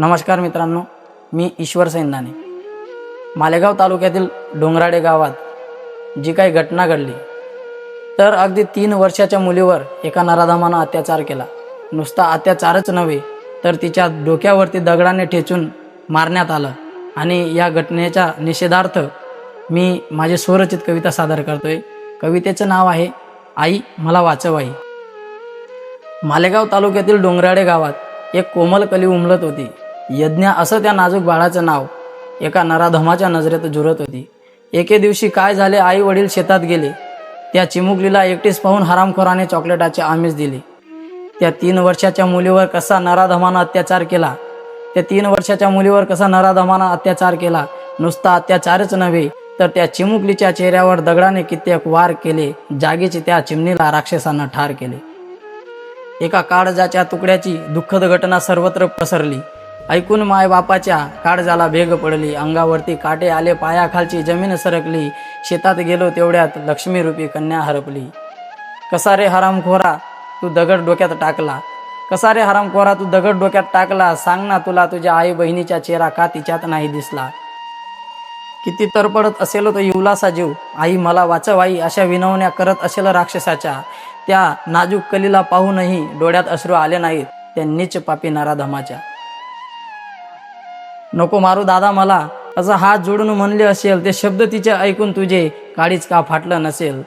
नमस्कार मित्रांनो मी ईश्वर सैंदाने मालेगाव तालुक्यातील डोंगराडे गावात जी काही घटना घडली तर अगदी तीन वर्षाच्या मुलीवर एका नराधामानं अत्याचार केला. नुसता अत्याचारच नव्हे तर तिच्या डोक्यावरती दगडाने ठेचून मारण्यात आलं आणि या घटनेच्या निषेधार्थ मी माझी स्वरचित कविता सादर करतोय. कवितेचं नाव आहे आई मला वाचव आई. मालेगाव तालुक्यातील डोंगराडे गावात एक कोमल कली उमलत होती. यज्ञ असं त्या नाजूक बाळाचं नाव. एका नराधमाच्या नजरेत झुरत होती. एके दिवशी काय झाले आई वडील शेतात गेले. त्या चिमुकलीला एकटीच पाहून हरामखोराने चॉकलेटाचे आमिष दिले. त्या तीन वर्षाच्या मुलीवर कसा नराधमानं अत्याचार केला. त्या तीन वर्षाच्या मुलीवर कसा नराधमानं अत्याचार केला. नुसता अत्याचारच नव्हे तर त्या चिमुकलीच्या चेहऱ्यावर दगडाने कित्येक वार केले. जागेची त्या चिमणीला राक्षसानं ठार केले. एका काळजाच्या तुकड्याची दुःखद घटना सर्वत्र पसरली. ऐकून मायबापाच्या काळजाला भेग पडली. अंगावरती काटे आले पायाखालची जमीन सरकली. शेतात गेलो तेवढ्यात लक्ष्मीरूपी कन्या हरपली. कसा रे हरामखोरा तू दगड डोक्यात टाकला. कसा रे हरामखोरा तू दगड डोक्यात टाकला. सांग ना तुला तुझ्या आई बहिणीचा चेहरा का तिच्यात नाही दिसला. किती तरपडत असेल तो युवलासा जीव. आई मला वाचवाई अशा विनवण्या करत असेल राक्षसाच्या. त्या नाजूक कलीला पाहूनही डोळ्यात अश्रू आले नाहीत. त्या नीच पापी नराधमाच्या. नको मारू दादा मला. असं हात जोडून म्हणले असेल ते शब्द तिचे ऐकून तुझे काळीच का फाटलं नसेल?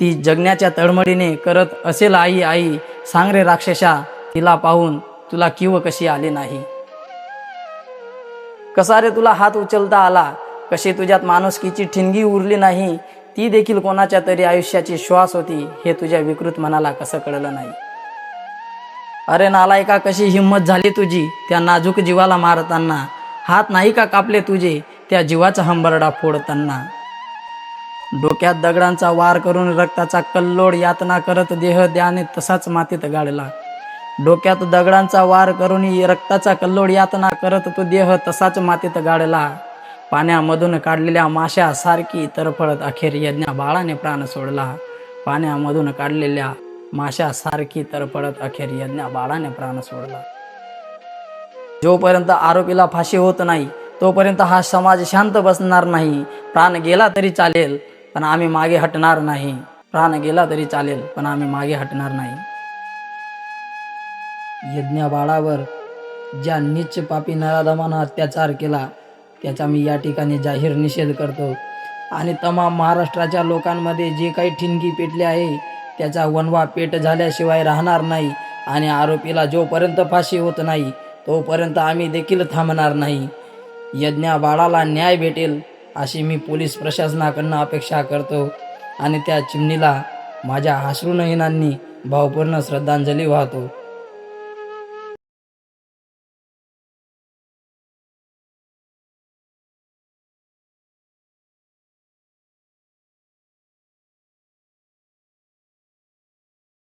ती जगण्याच्या तळमळीने करत असेल आई आई सांग रे राक्षसा तिला पाहून तुला किव कशी आली नाही? कसा रे तुला हात उचलता आला? कशी तुझ्यात माणुसकीची ठिणगी उरली नाही? ती देखील कोणाच्या तरी आयुष्याची श्वास होती हे तुझ्या विकृत मनाला कसं कळलं नाही? अरे नालायका कशी हिंमत झाली तुझी त्या नाजूक जीवाला मारताना? हात नाही का कापले तुझे त्या जीवाचा हंबरडा फोडताना? डोक्यात दगडांचा वार करून रक्ताचा कल्लोड यातना करत देह द्याने तसाच मातीत गाडला डोक्यात दगडांचा वार करून रक्ताचा कल्लोड यातना करत तो देह तसाच मातीत गाडला पाण्यामधून काढलेल्या माशा सारखी तरफळत अखेर यज्ञा बाळाने प्राण सोडला. पाण्यामधून काढलेल्या माशा सारखी तरफळत अखेर यज्ञा बाळाने प्राण सोडला. जोपर्यंत आरोपीला फाशी होत नाही तोपर्यंत हा समाज शांत बसणार नाही. प्राण गेला तरी चालेल पण आम्ही मागे हटणार नाही. प्राण गेला तरी चालेल पण आम्ही मागे हटणार नाही. यज्ञ बाळावर ज्या निच पापी नराधमानं अत्याचार केला त्याचा मी या ठिकाणी जाहीर निषेध करतो. आणि तमाम महाराष्ट्राच्या लोकांमध्ये जे काही ठिणगी पेटले आहे त्याचा वनवा पेट झाल्याशिवाय राहणार नाही. आणि आरोपीला जोपर्यंत फाशी होत नाही तोपर्यंत आम्ही देखील थांबणार नाही. यज्ञा बाळाला न्याय भेटेल अशी मी पोलीस प्रशासनाकडनं अपेक्षा करतो आणि त्या चिमणीला माझ्या अश्रुनयनांनी भावपूर्ण श्रद्धांजली वाहतो.